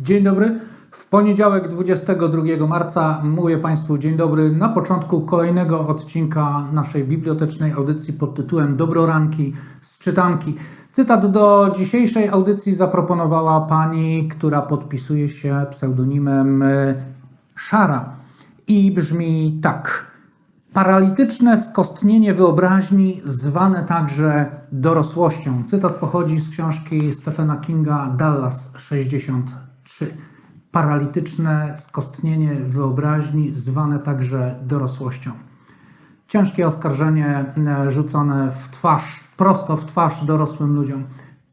Dzień dobry. W poniedziałek 22 marca mówię Państwu dzień dobry na początku kolejnego odcinka naszej bibliotecznej audycji pod tytułem Dobroranki z czytanki. Cytat do dzisiejszej audycji zaproponowała pani, która podpisuje się pseudonimem e, Szara i brzmi tak. Paralityczne skostnienie wyobraźni, zwane także dorosłością. Cytat pochodzi z książki Stephena Kinga Dallas 63. Paralityczne skostnienie wyobraźni, zwane także dorosłością. Ciężkie oskarżenie e, rzucone w twarz, prosto w twarz dorosłym ludziom.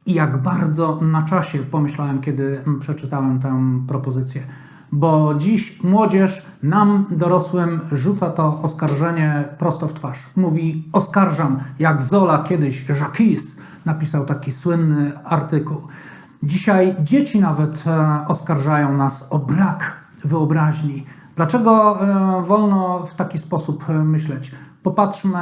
I jak bardzo na czasie pomyślałem, kiedy mm, przeczytałem tę propozycję. Bo dziś młodzież nam, dorosłym, rzuca to oskarżenie prosto w twarz. Mówi: Oskarżam, jak Zola kiedyś, Jacques napisał taki słynny artykuł. Dzisiaj dzieci nawet e, oskarżają nas o brak wyobraźni. Dlaczego e, wolno w taki sposób e, myśleć? Popatrzmy,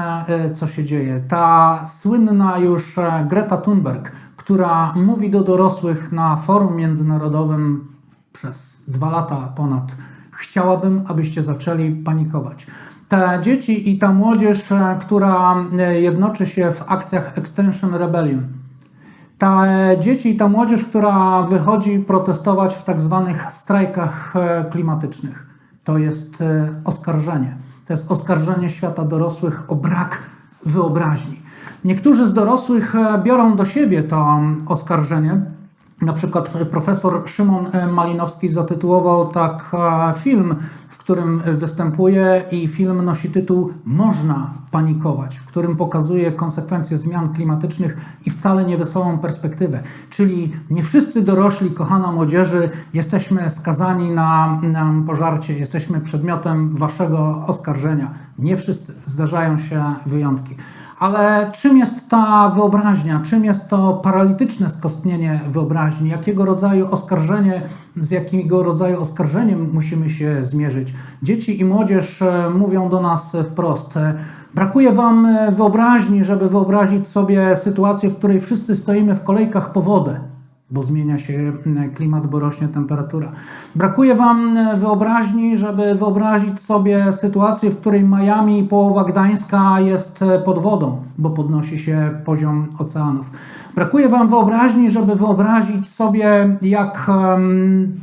co się dzieje. Ta słynna już Greta Thunberg, która mówi do dorosłych na forum międzynarodowym przez dwa lata ponad, chciałabym, abyście zaczęli panikować. Te dzieci i ta młodzież, która jednoczy się w akcjach Extension Rebellion, te dzieci i ta młodzież, która wychodzi protestować w tak zwanych strajkach e, klimatycznych, to jest e, oskarżenie. To jest oskarżenie świata dorosłych o brak wyobraźni. Niektórzy z dorosłych e, biorą do siebie to oskarżenie. Na przykład profesor Szymon e, Malinowski zatytułował tak e, film, którym występuje i film nosi tytuł Można panikować, w którym pokazuje konsekwencje zmian klimatycznych i wcale niewesołą perspektywę. Czyli nie wszyscy dorośli, kochana młodzieży, jesteśmy skazani na, na pożarcie, jesteśmy przedmiotem waszego oskarżenia. Nie wszyscy, zdarzają się wyjątki. Ale czym jest ta wyobraźnia? Czym jest to paralityczne skostnienie wyobraźni? Jakiego rodzaju oskarżenie, z jakiego rodzaju oskarżeniem musimy się zmierzyć? Dzieci i młodzież e, mówią do nas wprost. e, Brakuje wam e, wyobraźni, żeby wyobrazić sobie sytuację, w której wszyscy stoimy w kolejkach po wodę bo zmienia się mm, klimat, bo rośnie temperatura. Brakuje Wam e, wyobraźni, żeby wyobrazić sobie sytuację, w której Miami połowa Gdańska jest e, pod wodą, bo podnosi się poziom oceanów. Brakuje Wam wyobraźni, żeby wyobrazić sobie, jak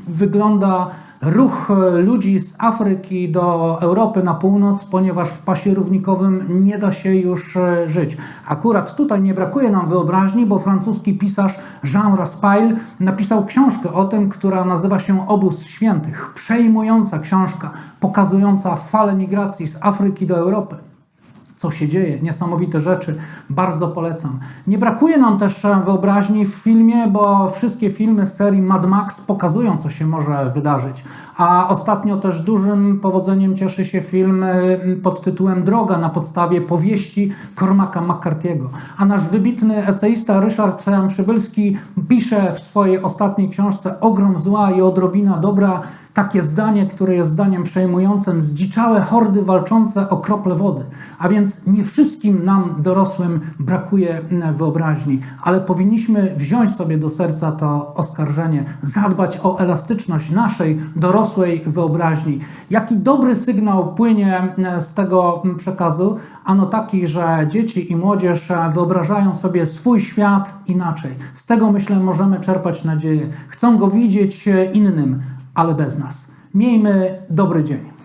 wygląda ruch e, ludzi z Afryki do Europy na północ, ponieważ w pasie równikowym nie da się już e, żyć. Akurat tutaj nie brakuje nam wyobraźni, bo francuski pisarz Jean Raspail napisał książkę o tym, która nazywa się Obóz Świętych. Przejmująca książka, pokazująca falę migracji z Afryki do Europy co się dzieje, niesamowite rzeczy, bardzo polecam. Nie brakuje nam też e, wyobraźni w filmie, bo wszystkie filmy z serii Mad Max pokazują, co się może wydarzyć. A ostatnio też dużym powodzeniem cieszy się film e, pod tytułem Droga na podstawie powieści Cormaca McCarthy'ego. A nasz wybitny eseista Ryszard Przybylski pisze w swojej ostatniej książce Ogrom zła i odrobina dobra takie zdanie, które jest zdaniem przejmującym, zdziczałe hordy walczące o krople wody. A więc nie wszystkim nam, dorosłym, brakuje mm, wyobraźni, ale powinniśmy wziąć sobie do serca to oskarżenie, zadbać o elastyczność naszej dorosłej wyobraźni. Jaki dobry sygnał płynie mm, z tego mm, przekazu? Ano taki, że dzieci i młodzież e, wyobrażają sobie swój świat inaczej. Z tego myślę możemy czerpać nadzieję. Chcą go widzieć e, innym ale bez nas. Miejmy dobry dzień.